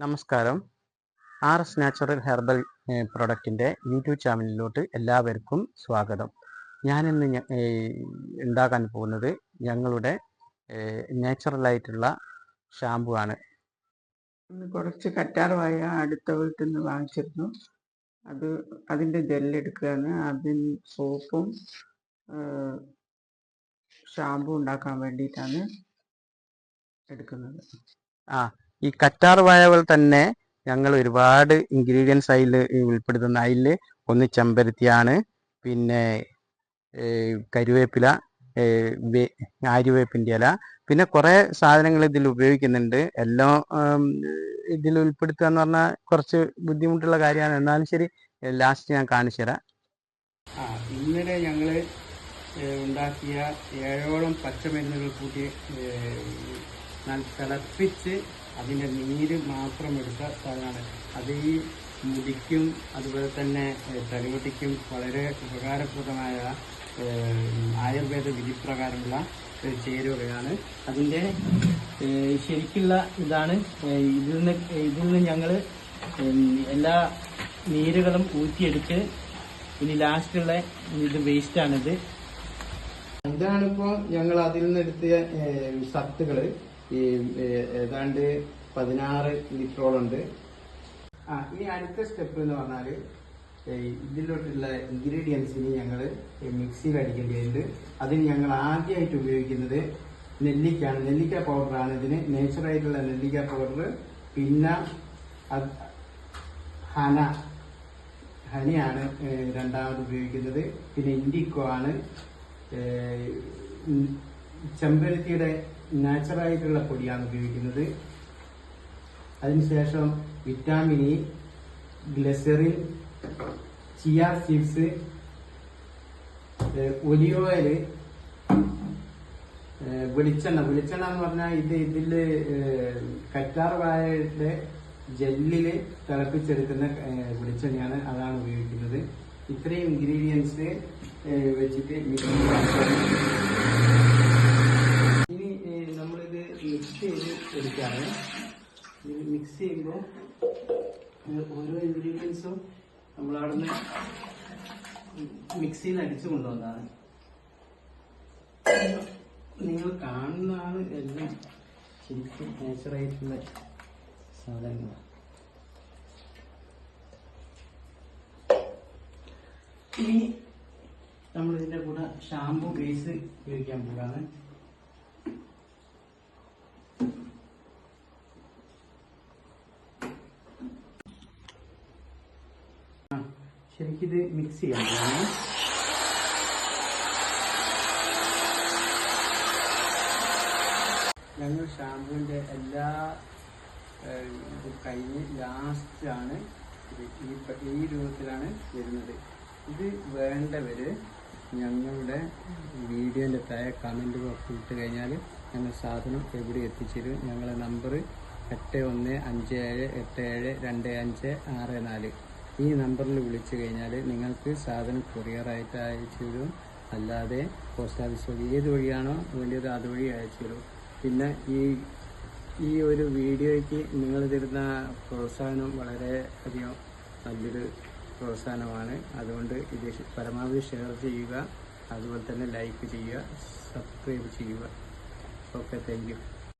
നമസ്കാരം. R S natural herbal പ്രൊഡക്റ്റിന്റെ YouTube ചാനലിലോട്ട് എല്ലാവർക്കും സ്വാഗതം. ഞാനിന്ന് ഉണ്ടാക്കാൻ പോകുന്നത് ഞങ്ങളുടെ നാച്ചുറലായിട്ടുള്ള ഷാമ്പു ആണ്. ഇന്ന് കുറച്ച് കറ്റാർ വായ അടുത്ത വീട്ടിൽ നിന്ന് വാങ്ങിച്ചിരുന്നു. അത് അതിന്റെ ജെല്ലെടുക്കുകയാണ് അതിൻ സോപ്പും ഷാമ്പു ഉണ്ടാക്കാൻ വേണ്ടിയിട്ടാണ് എടുക്കുന്നത്. ഈ കറ്റാർ വാഴകൾ തന്നെ ഞങ്ങൾ ഒരുപാട് ഇൻഗ്രീഡിയൻസ് അതിൽ ഉൾപ്പെടുത്തുന്ന അതിൽ ഒന്ന് ചെമ്പരത്തിയാണ് പിന്നെ കരുവേപ്പില ആര്യവേപ്പിന്റെ ഇല പിന്നെ കുറേ സാധനങ്ങൾ ഇതിൽ ഉപയോഗിക്കുന്നുണ്ട്. എല്ലാം ഇതിൽ ഉൾപ്പെടുത്തുക എന്ന് പറഞ്ഞാൽ കുറച്ച് ബുദ്ധിമുട്ടുള്ള കാര്യമാണ്. എന്നാലും ശരി ലാസ്റ്റ് ഞാൻ കാണിച്ചു തരാം. ഇന്നലെ ഞങ്ങൾ ഉണ്ടാക്കിയ ഏഴോളം പച്ചമരുന്നുകൾ കൂട്ടി തിളപ്പിച്ച് അതിന്റെ നീര് മാത്രം എടുത്ത സാധനമാണ് അത് ഈ മുടിക്കും അതുപോലെ തന്നെ തലമുടിക്കും വളരെ ഉപകാരപ്രദമായ ആയുർവേദ വിധിപ്രകാരമുള്ള ചേരുവകയാണ് അതിന്റെ ശരിക്കുള്ള ഇതാണ് ഇതിൽ നിന്ന് ഇതിൽ നിന്ന് ഞങ്ങൾ എല്ലാ നീരുകളും ഊറ്റിയെടുത്ത് ഇനി ലാസ്റ്റുള്ള ഇത് വേസ്റ്റാണിത്. ഇതാണിപ്പോ ഞങ്ങൾ അതിൽ നിന്ന് എടുത്ത സത്തുകൾ ഈ ഏതാണ്ട് പതിനാറ് ലിറ്ററോളുണ്ട്. ആ ഇനി അടുത്ത സ്റ്റെപ്പ് എന്ന് പറഞ്ഞാൽ ഇതിലോട്ടുള്ള ഇൻഗ്രീഡിയൻസിന് ഞങ്ങൾ മിക്സിയിൽ അടിക്കേണ്ടതുണ്ട് അതിന് ഞങ്ങൾ ആദ്യമായിട്ട് ഉപയോഗിക്കുന്നത് നെല്ലിക്കാണ് നെല്ലിക്ക പൗഡറാണ് ഇതിന് നേച്ചറായിട്ടുള്ള നെല്ലിക്ക പൗഡർ പിന്നെ ഹന. ഹനിയാണ് രണ്ടാമത് ഉപയോഗിക്കുന്നത്. പിന്നെ ഇൻഡിക്കോ ആണ്. ചെമ്പരത്തിയുടെ നാച്ചുറായിട്ടുള്ള പൊടിയാണ് ഉപയോഗിക്കുന്നത്. അതിനുശേഷം vitamin E glycerin chia seeds olive oil വെളിച്ചെണ്ണ. വെളിച്ചെണ്ണ എന്ന് പറഞ്ഞാൽ ഇത് ഇതിൽ കറ്റാർ വാഴയുടെ ജെല്ലിൽ തിളപ്പിച്ചെടുക്കുന്ന വെളിച്ചെണ്ണയാണ് അതാണ് ഉപയോഗിക്കുന്നത്. ഇത്രയും ഇൻഗ്രീഡിയൻസ് വെച്ചിട്ട് mix ചെയ്യാണ്. ഇനി ഏഹ്, നമ്മളിത് മിക്സ് ചെയ്ത് എടുക്കാറ് മിക്സ് ചെയ്യുമ്പോൾ ഓരോ ഇൻഗ്രീഡിയൻസും നമ്മളവിടുന്ന് മിക്സിയിൽ അടിച്ചു കൊണ്ടുവന്നതാണ് നിങ്ങൾ കാണുന്നതാണ് എല്ലാം ശരിക്കും നാച്ചുറായിട്ടുള്ള സാധനങ്ങൾ ഇനി നമ്മൾ ഇതിന്റെ കൂടെ ഷാമ്പു ബേസ് ഉപയോഗിക്കാൻ പോകാണ് ആ, ശരിക്കിത് മിക്സ് പോകാണ് ഞങ്ങൾ ഷാമ്പുവിന്റെ എല്ലാ ഇത് കഴിഞ്ഞ് ലാസ്റ്റാണ് ഈ ഈ രൂപത്തിലാണ് വരുന്നത്. ഇത് വേണ്ടവർ ഞങ്ങളുടെ വീഡിയോന്റെ താഴെ കമന്റ് ബോക്സിൽ ഇട്ട് കഴിഞ്ഞാൽ ഞങ്ങൾ സാധനം എവിടെ എത്തിച്ചേരും. ഞങ്ങളുടെ നമ്പർ എട്ട് ഒന്ന് അഞ്ച് ഏഴ് എട്ട് ഏഴ് രണ്ട് അഞ്ച് ആറ് നാല്. ഈ നമ്പറിൽ വിളിച്ചു കഴിഞ്ഞാൽ നിങ്ങൾക്ക് സാധനം കൊറിയറായിട്ട് അയച്ചു തരും. അല്ലാതെ പോസ്റ്റ് ഓഫീസ് വഴി ഏത് വഴിയാണോ വേണ്ടിയത് അതുവഴി അയച്ചു തരും. പിന്നെ ഈ ഈ ഒരു വീഡിയോയ്ക്ക് നിങ്ങൾ തരുന്ന പ്രോത്സാഹനം വളരെ അധികം നല്ലൊരു പ്രോത്സാഹനമാണ്. അതുകൊണ്ട് ഇത് പരമാവധി ഷെയർ ചെയ്യുക. അതുപോലെ തന്നെ ലൈക്ക് ചെയ്യുക സബ്സ്ക്രൈബ് ചെയ്യുക. Okay thank